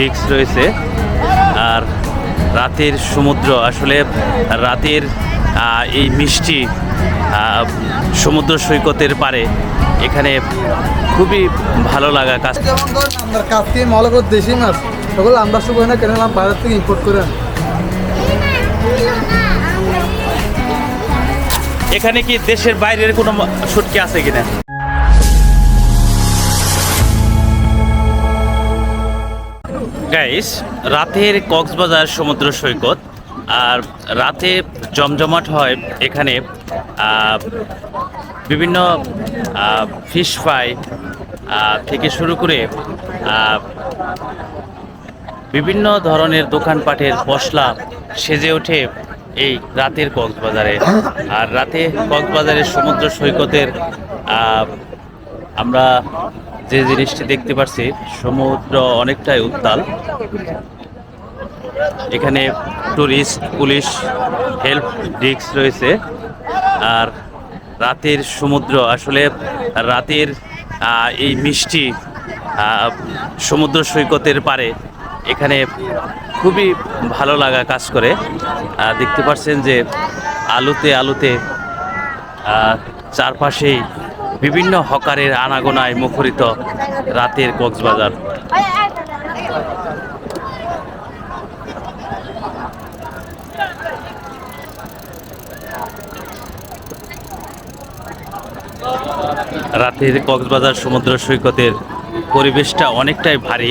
Disk রয়েছে। আর রাতের সমুদ্র আসলে রাতের এই মিষ্টি সমুদ্র সৈকতের পারে এখানে খুবই ভালো লাগা কাজ আমরা কাজকে মলগত দেশি মাছ ওগুলো আমরা শুভ না কেন বাইরে থেকে ইম্পোর্ট করে এখানে কি দেশের বাইরের কোনো শুটকি আছে কিনা? গাইস রাতের কক্সবাজার সমুদ্র সৈকত, আর রাতে জমজমাট হয় এখানে বিভিন্ন ফিশ ফ্রাই থেকে শুরু করে বিভিন্ন ধরনের দোকানপাটের পশলা সেজে ওঠে এই রাতের কক্সবাজারে। আর রাতে কক্সবাজারের সমুদ্র সৈকতের আমরা যে জিনিসটি দেখতে পাচ্ছি সমুদ্র অনেকটাই উত্তাল। এখানে টুরিস্ট, পুলিশ হেল্প ডিস্ক রয়েছে। আর রাতের সমুদ্র, আসলে রাতের এই মিষ্টি সমুদ্র সৈকতের পারে এখানে খুবই ভালো লাগা কাজ করে। দেখতে পাচ্ছেন যে আলোতে আলোতে চারপাশেই বিভিন্ন হকারের আনাগোনায় মুখরিত রাতের কক্সবাজার। রাতের কক্সবাজার সমুদ্র সৈকতের পরিবেশটা অনেকটাই ভারী।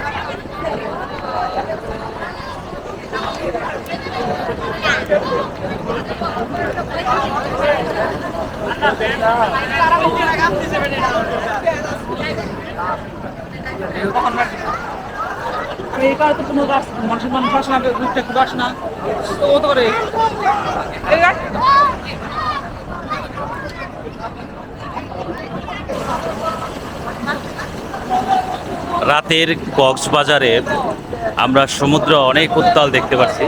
রাতের কক্সবাজারে আমরা সমুদ্র অনেক উত্তাল দেখতে পাচ্ছি।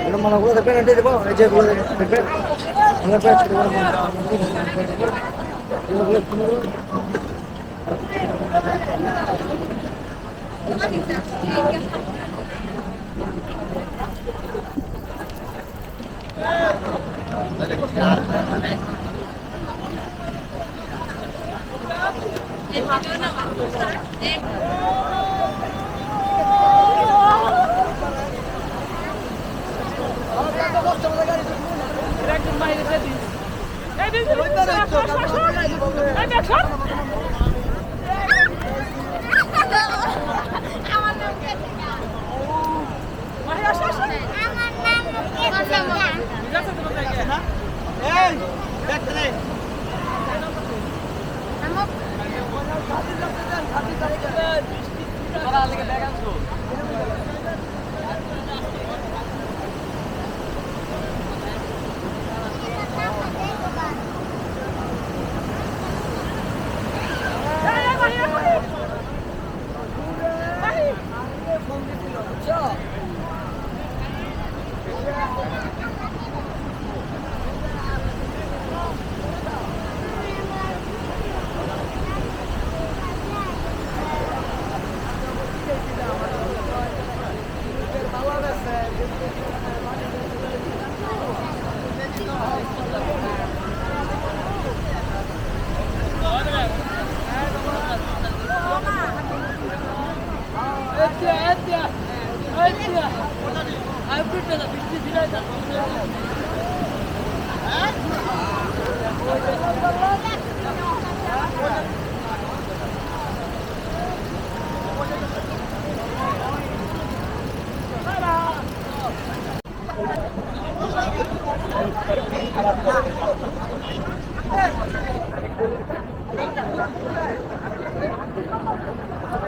এটা মলগুলো দেখবেন এটা দেবো এই যেগুলো দেখবেন আমরা প্রায় ছোট বড় মাছ। একজন বাইরে দিয়ে দিস। এই দিস, দিস, দিস, সর, সর, সর। এই দেখ, সর। বাইরে আসো, আসো। ঠিক আছে, তোমার জায়গায়, হ্যাঁ? এই, এই, বাইরে, বাইরে। বাইরে। ভালো আছে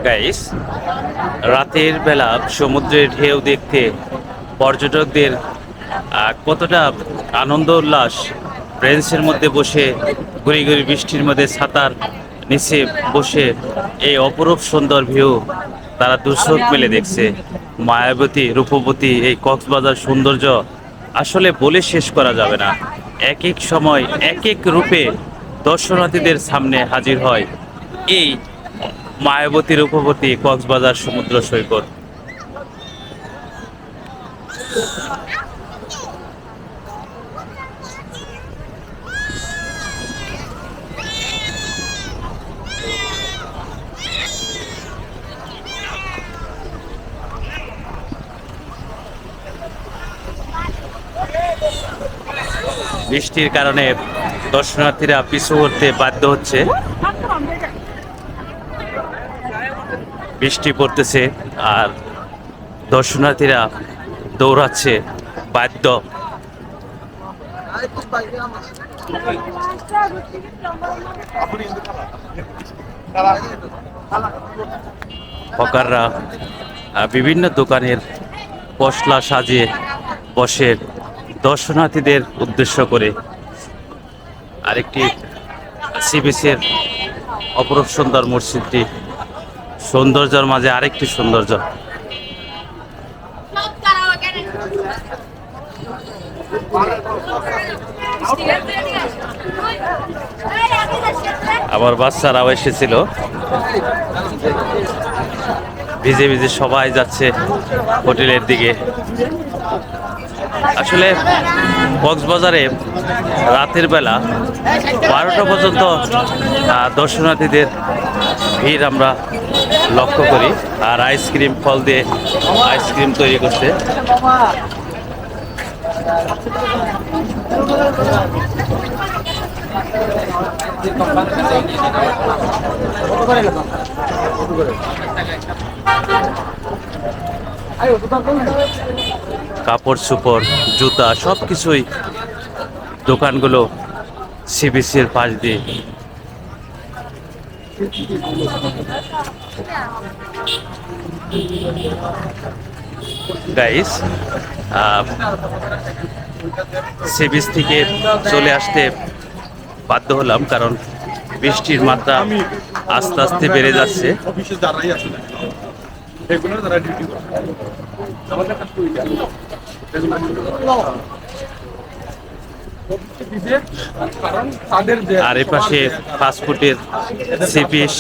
গাইস রাতের বেলা সমুদ্রের ঢেউ দেখতে পর্যটকদের কতটা আনন্দ উল্লাস। ব্রেঞ্চের মধ্যে বসে গুড়ি গুড়ি বৃষ্টির মধ্যে ছাতার নিচে বসে, এই অপরূপ সুন্দর ভিউ তারা দুচোখ মেলে দেখছে। মায়াবতী, রূপবতী, এই কক্সবাজার সৌন্দর্য আসলে বলে শেষ করা যাবে না। এক এক সময় এক এক রূপে দর্শনার্থীদের সামনে হাজির হয়। এই মায়াবতী রূপবতী কক্সবাজার সমুদ্র সৈকত। বৃষ্টির কারণে দর্শনার্থীরা পিছু হতে বাধ্য হচ্ছে। বৃষ্টি পড়তেছে আর দর্শনার্থীরা দৌড়াচ্ছে বাধ্য। হকাররা বিভিন্ন দোকানের পশলা সাজিয়ে বসে দর্শনার্থীদের উদ্দেশ্য করে আরেকটি সিবিসির অপরূপ সুন্দর মসজিদটি সৌন্দর্যের মাঝে আরেকটি সৌন্দর্য। আবার বাচ্চারাও এসেছিল। ভিজে ভিজে সবাই যাচ্ছে হোটেলের দিকে। আসলে কক্সবাজারে রাতের বেলা বারোটা পর্যন্ত দর্শনার্থীদের ভিড় আমরা লক্ষ্য করি আর আইসক্রিম, ফল দিয়ে আইসক্রিম তৈরি করছে কাপড় চোপড়, জুতা সব কিছুই দোকানগুলো সিবিসির পাশ দিয়ে গাইস সিবিস থেকে চলে আসতে বাধ্য হলাম কারণ বৃষ্টির মাত্রা আস্তে আস্তে বেড়ে যাচ্ছে। ডিউটি করে আমাদের কাছে ওই কারণ তাদের যে আর এ পাশে ফাস্টফুডের সিপিস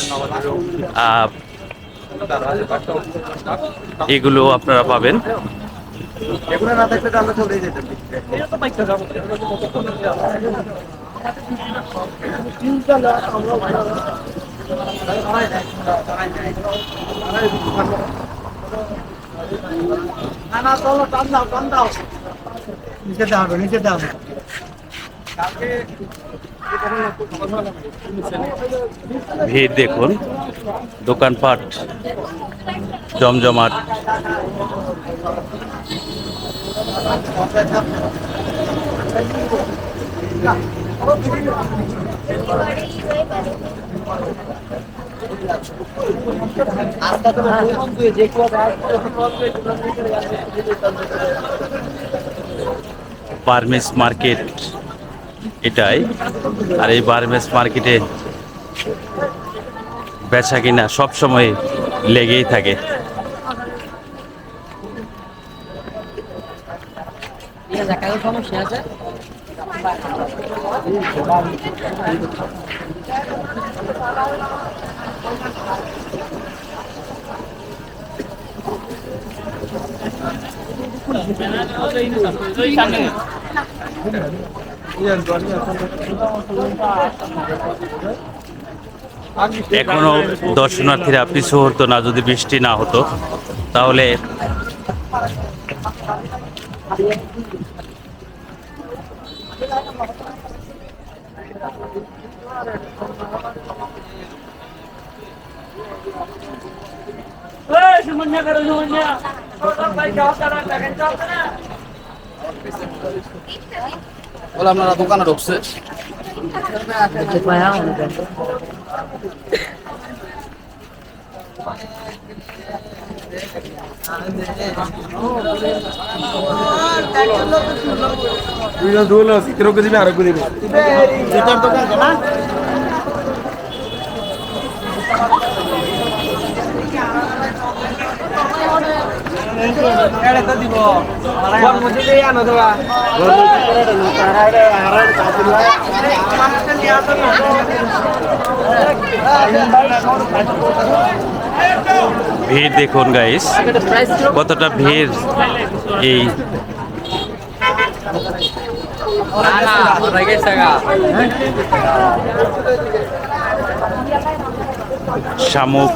এগুলো আপনারা পাবেন। না না, চলো দাও দাও। নিচে দাও নিচে দাও ভিড় দেখুন দোকানপাট জমজমাট। Burmese market. এটাই। আর এই বার্মেস মার্কেটে বেচা কিনা সবসময় লেগেই থাকে। সমস্যা আছে। এখনও দর্শনার্থীরা পিছু হতো না যদি বৃষ্টি না হতো তাহলে বলে আপনারা দোকানে ঢুকছে। দুইজন দুল চিত্রকে দিবি আর দিবি। ভিড় দেখুন গাইস কতটা ভিড় এই শামুক।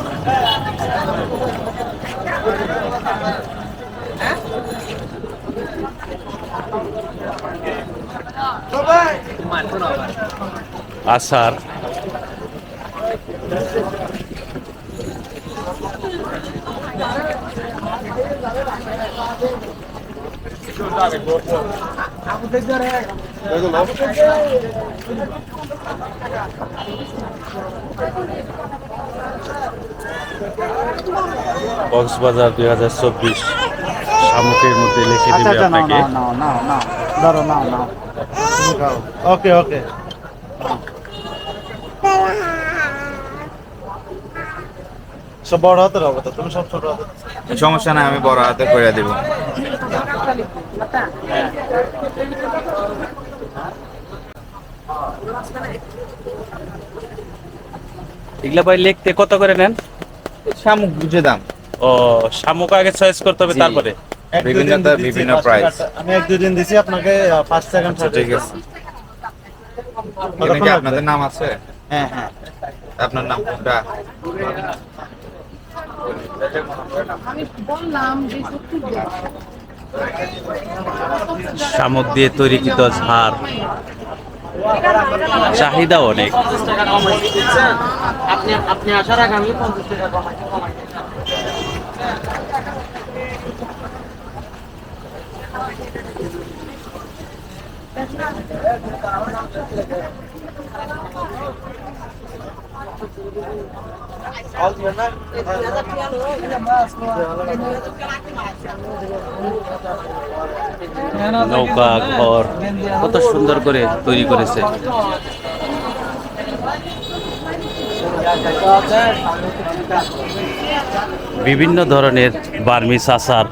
আচার কক্সবাজার দুই হাজার চব্বিশ শামুকের মধ্যে লিখে আচ্ছা দেবে আচ্ছা নাও আপনাকে। নাও নাও ধরো নাও নাও। ওকে ওকে সব বড় হাতের হবে তো তুমি সব ছোট হাতের। সমস্যা নাই আমি বড় হাতে করে দিব। এগুলা ভাই লিখতে কত করে নেন? শামুক বুঝে দাম। ও শামুক আগে চয়েস করতে হবে তারপরে? বিভিন্ন পাঁচ আমি এক দুই দিন দিছি আপনাকে সেকেন্ড আচ্ছা ঠিক আছে। এখানে কি আপনাদের নাম আছে? হ্যাঁ হ্যাঁ। আপনার নাম কোনটা? শামুক দিয়ে তৈরিকৃত ঝাড়। চাহিদা অনেক। আপনি আপনি আসার আগে আমি পঞ্চাশ টাকা কমাই। নৌকা ঘর কত সুন্দর করে তৈরি করেছে। বিভিন্ন ধরনের বার্মিস আচার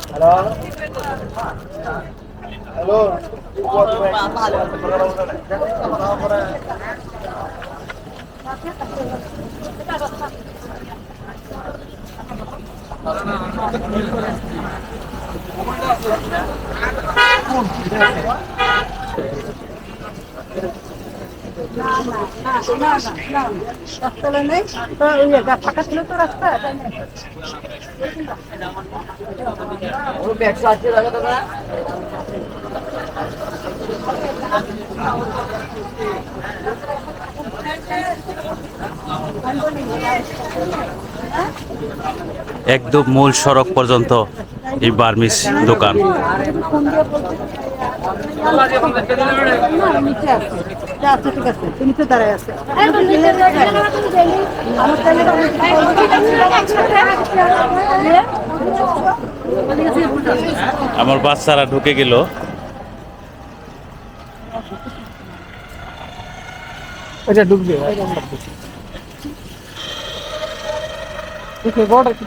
ফাঁকা ছিল তো রাস্তা আশি টাকা টাকা একদম মূল সড়ক পর্যন্ত এই বার্মিস দোকান। আমার বাচ্চারা ঢুকে গেল। এটা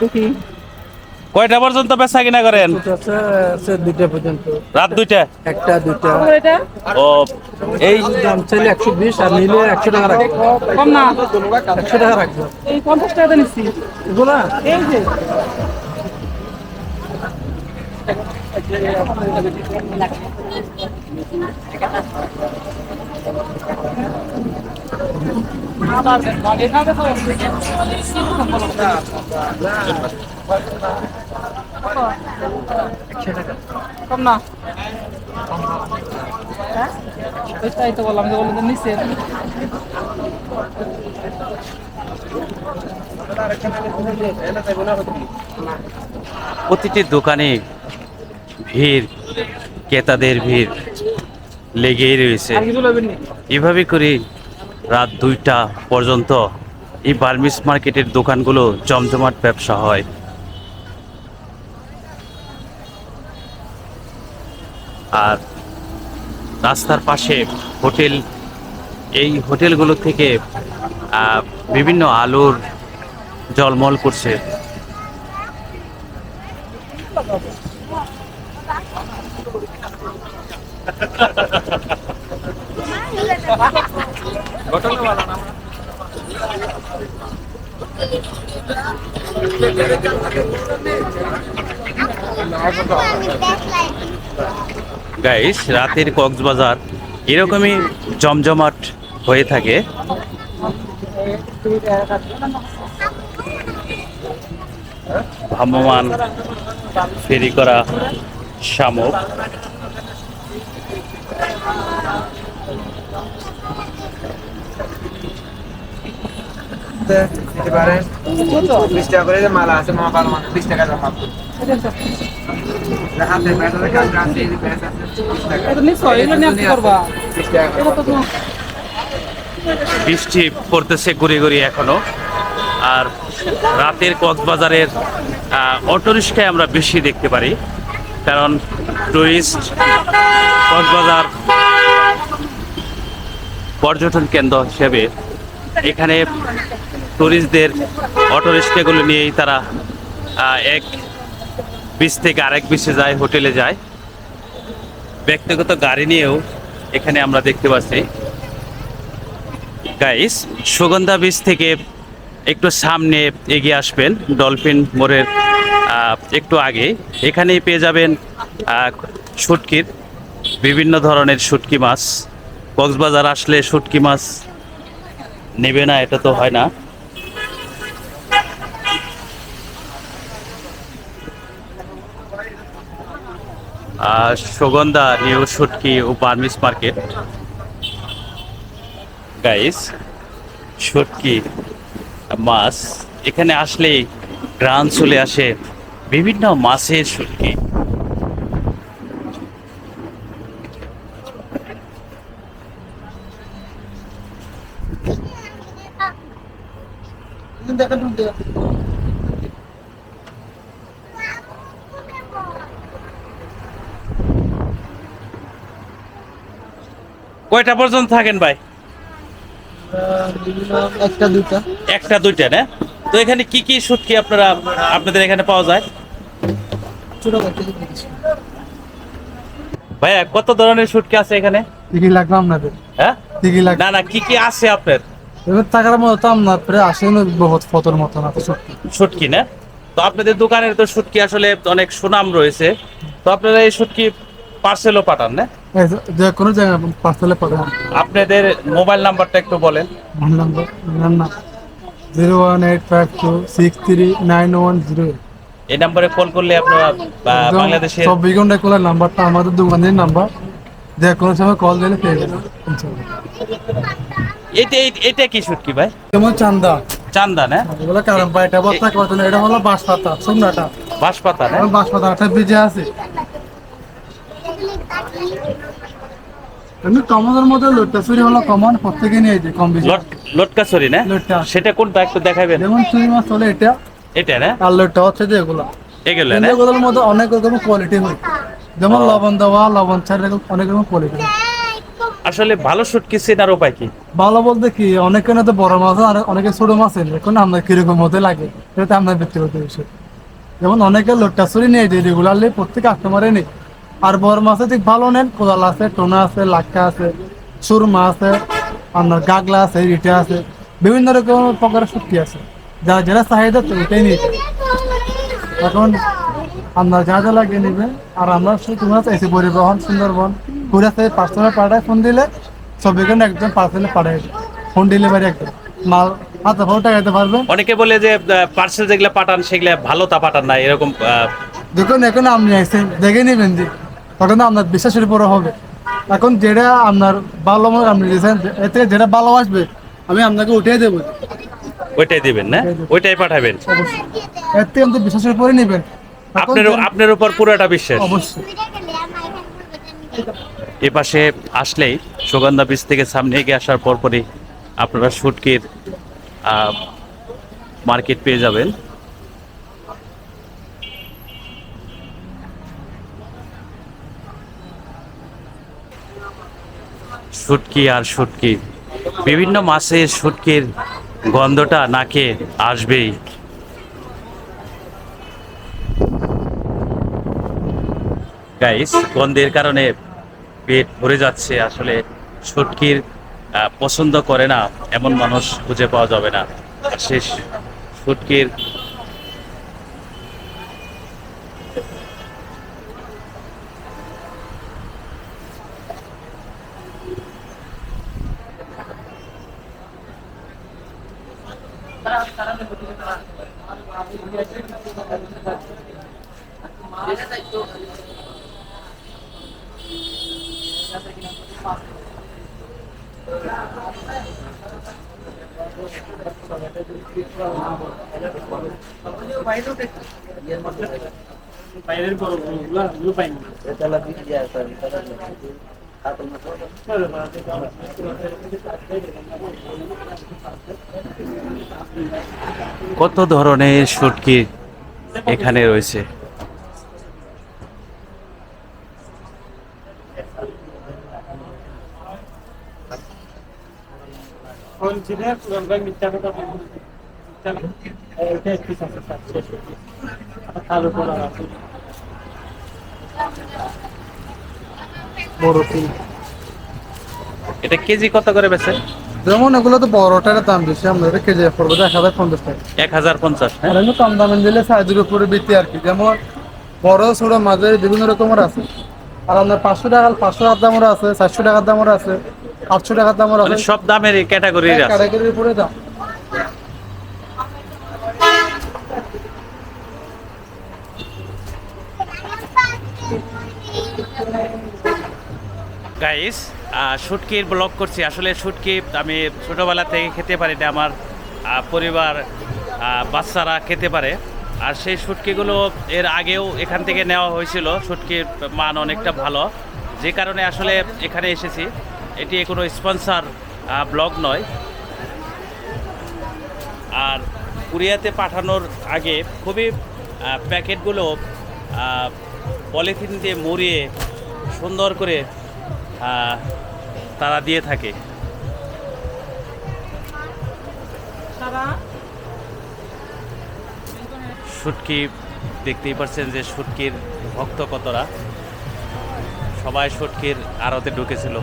দেখি কয়টা পর্যন্ত বেচা কিনা করেন? দুইটা পর্যন্ত। রাত দুইটা? একটা দুইটা। ও এই দাম চাইলে একশো বিশ আর নিলে একশো টাকা রাখব। কম না। একশো টাকা রাখব। এই পঞ্চাশ টাকা নিচ্ছি। এগুলা? এই যে। কম না। হ্যাঁ? তো বললাম যে বললাম নিচে। প্রতিটি দোকানে ভিড় ক্রেতাদের ভিড় লেগেই রয়েছে। এভাবে করে রাত দুইটা পর্যন্ত এই বার্মিস মার্কেটের দোকানগুলো জমজমাট ব্যবসা হয়। আর রাস্তার পাশে হোটেল, এই হোটেলগুলো থেকে বিভিন্ন আলোর জলমল করছে। গাইস রাতের কক্সবাজার এরকমই জমজমাট হয়ে থাকে। ভ্রাম্যমান ফেরি করা শামুক। দিতে পারেন বিশ টাকা করে যে মালা আছে মামা ভালো মানে বিশ টাকা জমা হাতে ব্যাটারে কাজ আছে ব্যাস আছে বিশ টাকা। বিশ টাকা বৃষ্টি পড়তেছে গুড়ি গুড়ি এখনও। আর রাতের কক্সবাজারের অটোরিক্সায় আমরা বেশি দেখতে পারি। কারণ টুরিস্ট কক্সবাজার পর্যটন কেন্দ্র হিসেবে এখানে টুরিস্টদের অটোরিক্সাগুলো নিয়েই তারা এক বিচ থেকে আরেক বিচে যায় হোটেলে যায়। ব্যক্তিগত গাড়ি নিয়েও এখানে আমরা দেখতে পাচ্ছি। গাইস সুগন্ধা বীজ থেকে একটু সামনে এগিয়ে আসবেন ডলফিন মোড়ের একটু আগে। এখানেই পেয়ে যাবেন শুটকির, বিভিন্ন ধরনের শুটকি মাছ। কক্সবাজার আসলে শুটকি মাছ নেবে না, এটা তো হয় না। সুগন্ধা নিউ শুটকি ও বার্মিস মার্কেট। গাইস শুটকি মাছ, এখানে আসলেই গ্রান চলে আসে বিভিন্ন মাছের শুটকি কয়টা পর্যন্ত থাকেন ভাই? একটা দুইটা। একটা দুইটা না? তো এখানে কি কি শুটকি আপনারা আপনাদের এখানে পাওয়া যায়? ভাইয়া কত ধরনের শুটকি আছে এখানে? কি কি লাগবে আপনাদের? হ্যাঁ? কি কি লাগবে? না না কি কি আছে আপনার? এবার টাকার মতো তো আপনার প্রায় আসেন বহুত ফতর মতন আছে সত্যি শুটকি না? তো আপনাদের দোকানের তো শুটকি আসলে অনেক সুনাম রয়েছে। তো আপনারা এই শুটকি পার্সেলও পাঠান না? যে- কোনো জায়গায় পার্সেলে পাঠান। আপনাদের মোবাইল নাম্বারটা একটু বলেন। আমার নাম্বার নাম zero one eight five two six three nine one zero এই নাম্বারে কল করলে আপনারা বা- বাংলাদেশের চব্বিশ ঘণ্টা খোলা নাম্বারটা আমাদের দোকানের নাম্বার। যে কোনো সময় কল দিলে পেয়ে যাবেন। এটা এটা কি শুটকি ভাই? যেমন চান্দা। চান্দা না? এগুলো কারণ এটা বস্তা কত না এটা হলো বাঁশ পাতা শুকনাটা বাঁশপাতা না? এখন বাঁশ পাতা একটা বীজে আছে। এমনি কমনের মধ্যে লোটটা হলো কমন প্রত্যেকে নিয়ে যায় কম বেশি। লট না? লটকা। সেটা কোনটা একটু দেখাবেন? যেমন চুরি মাছ হলে এটা। এটা না? আর লোটটা হচ্ছে যে এগুলো। এগুলো না? এগুলোর মধ্যে অনেক রকম কোয়ালিটি হয়। যেমন লবণ দেওয়া লবণ ছাড়া এরকম অনেক রকম কোয়ালিটি আসলে ভালো শুটকি চেনার উপায় কি? ভালো বলতে কি অনেকে না তো বড় মাছ আর অনেকে ছোট মাছ এখন আপনার কীরকম হতে লাগে? এটা আপনার ব্যক্তিগত বিষয়। যেমন অনেকে লোটটা চুরি নিয়ে যায় রেগুলারলি প্রত্যেক কাস্টমারে নেই। আর বড় মাছে ঠিক ভালো নেন কোদাল আছে টোনা আছে লাক্কা আছে সুরমা আছে আপনার গাগলা আছে রিটা আছে বিভিন্ন রকম প্রকারের শুটকি আছে। যা যারা চাহিদা তো ওইটাই নিয়ে। এখন আপনার যা যা লাগে নিবে আর আমরা শুধু মাছ এসে পরিবহন সুন্দরবন ঘুরে আসে পার্সেলে পাঠায় ফোন দিলে সবাইকে একজন পার্সেলে পাঠায় ফোন ডেলিভারি একদম। মাল হাতে ফোন টাকাতে পারবে অনেকে বলে যে পার্সেল যেগুলা পাঠান সেগুলো ভালো তা পাঠান না এরকম দেখুন এখন আপনি আসছেন দেখে নেবেন যে তখন আপনার বিশ্বাসের উপরে হবে। এখন যেটা আপনার ভালো মনে আপনি দিয়েছেন এর থেকে যেটা ভালো আসবে আমি আপনাকে উঠিয়ে দেবো। ওইটাই দিবেন না? ওইটাই পাঠাবেন? এর থেকে আপনি বিশ্বাসের উপরে নেবেন। আপনার আপনার উপর পুরোটা বিশ্বাস? অবশ্যই। এ পাশে আসলেই সুগন্ধা বীজ থেকে সামনে এগিয়ে আসার পরপরই আপনারা শুটকির আহ, মার্কেট পেয়ে যাবেন। শুটকি আর শুটকি। বিভিন্ন মাছের শুটকির গন্ধটা নাকে আসবেই। গাইস গন্ধের কারণে পেট ভরে যাচ্ছে। আসলে শুটকির পছন্দ করে না। এমন মানুষ খুঁজে পাওয়া যাবে না। শেষ শুটকির কত ধরনের শুটকি এখানে রয়েছে? এটা কেজি কত করে বেছে যেমন এগুলো তো বড়টার দাম বেশি আমরা এটা কেজি পড়বে এক হাজার পঞ্চাশ টাকা। এক হাজার পঞ্চাশ হ্যাঁ? আর এমনি কম দামে দিলে সাইজের উপরে বৃত্তি আর কি। যেমন বড় ছোট মাঝে বিভিন্ন রকমের আছে। আর আপনার পাঁচশো টাকা পাঁচশো টাকার দামের আছে চারশো টাকার দামের আছে। আটশো টাকার দামের মানে আছে সব দামের ক্যাটাগরির আছে। ক্যাটাগরির উপরে দাম। গাইস শুটকির ব্লগ করছি। আসলে শুটকি আমি ছোটোবেলা থেকে খেতে পারি না আমার পরিবার বাচ্চারা খেতে পারে। আর সেই শুটকিগুলো এর আগেও এখান থেকে নেওয়া হয়েছিল। শুটকির মান অনেকটা ভালো। যে কারণে আসলে এখানে এসেছি। এটি কোনো স্পন্সার ব্লগ নয়। আর কুরিয়াতে পাঠানোর আগে খুবই প্যাকেটগুলো পলিথিন দিয়ে মুড়িয়ে সুন্দর করে তারা দিয়ে থাকে। শুটকি দেখতেই পাচ্ছেন যে শুটকির ভক্ত কতরা। সবাই শুটকির আড়তে ঢুকেছিল।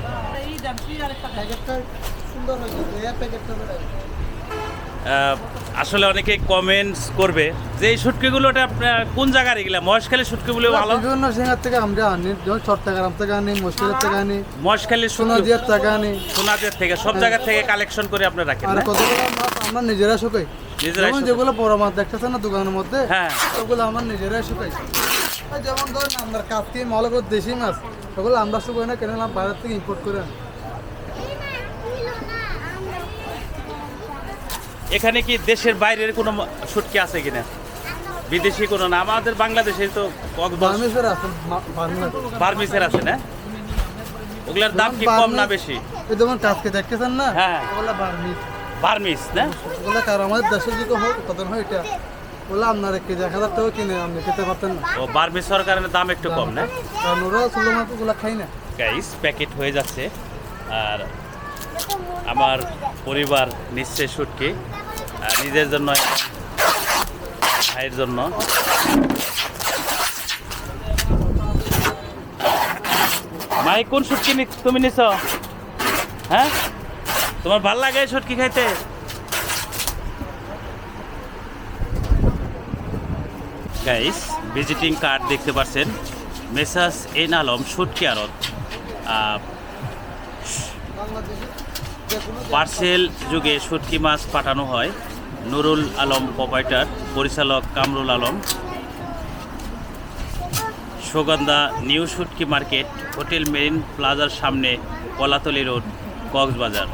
আসলে অনেকে কমেন্টস করবে যে এই শুটকিগুলোটা আপনার কোন জায়গার এগুলা মহেশখালী শুটকিগুলো ভালো? বিভিন্ন সিঙ্গার থেকে আমরা আনি যেমন চট্টগ্রাম থেকে আনি মুশকিলের থেকে আনি মহেশখালী সোনাদিয়ার থেকে আনি। সোনাদের থেকে সব জায়গা থেকে কালেকশন করে আপনি রাখেন আর না? কতগুলো মাছ আমরা নিজেরা শুকাই? যেমন যেগুলো বড় মাছ দেখতেছেন না দোকানের মধ্যে হ্যাঁ। ওগুলো আমার নিজেরাই শুকাই। যেমন ধরেন আমরা কাঁচকি মলগর দেশি মাছ ওগুলো আমরা শুকাই না কেন বাইরের থেকে ইম্পোর্ট করে আনি। এখানে কি দেশের বাইরের কোনো শুটকি আছে কিনা? বিদেশি কোনো না আমাদের বাংলাদেশে তো বার্মিসের আছে না? ওগুলার দাম কি কম না বেশি? এই যেমন কাজকে দেখতেছেন না হ্যাঁ। ওগুলো বার্মিস বার্মিস না? ওগুলো কার আমাদের দেশে যদি উৎপাদন হয় এটা। ওগুলো আপনার কেজি এক হাজার টাকা কিনে আপনি খেতে পারতেন না। ও বার্মিস কারণে দাম একটু কম না? কারণ ওরা মাছ ওগুলো খাই না। গাইস প্যাকেট হয়ে যাচ্ছে। আর আমার পরিবার নিচ্ছে শুটকি নিজের জন্য ভাইয়ের জন্য। মাই কোন শুটকি নি- তুমি নিছ? হ্যাঁ? তোমার ভালো লাগে শুটকি খাইতে? গাইস ভিজিটিং কার্ড দেখতে পাচ্ছেন মেসাস এন আলম শুটকি আড়ত। পার্সেল যুগে শুটকি মাছ পাঠানো হয়। নুরুল আলম প্রোপাইটার, পরিচালক Kamrul Alam. Sugandha new Shutki market, hotel Marine প্লাজার সামনে কলাতলি রোড, কক্সবাজার।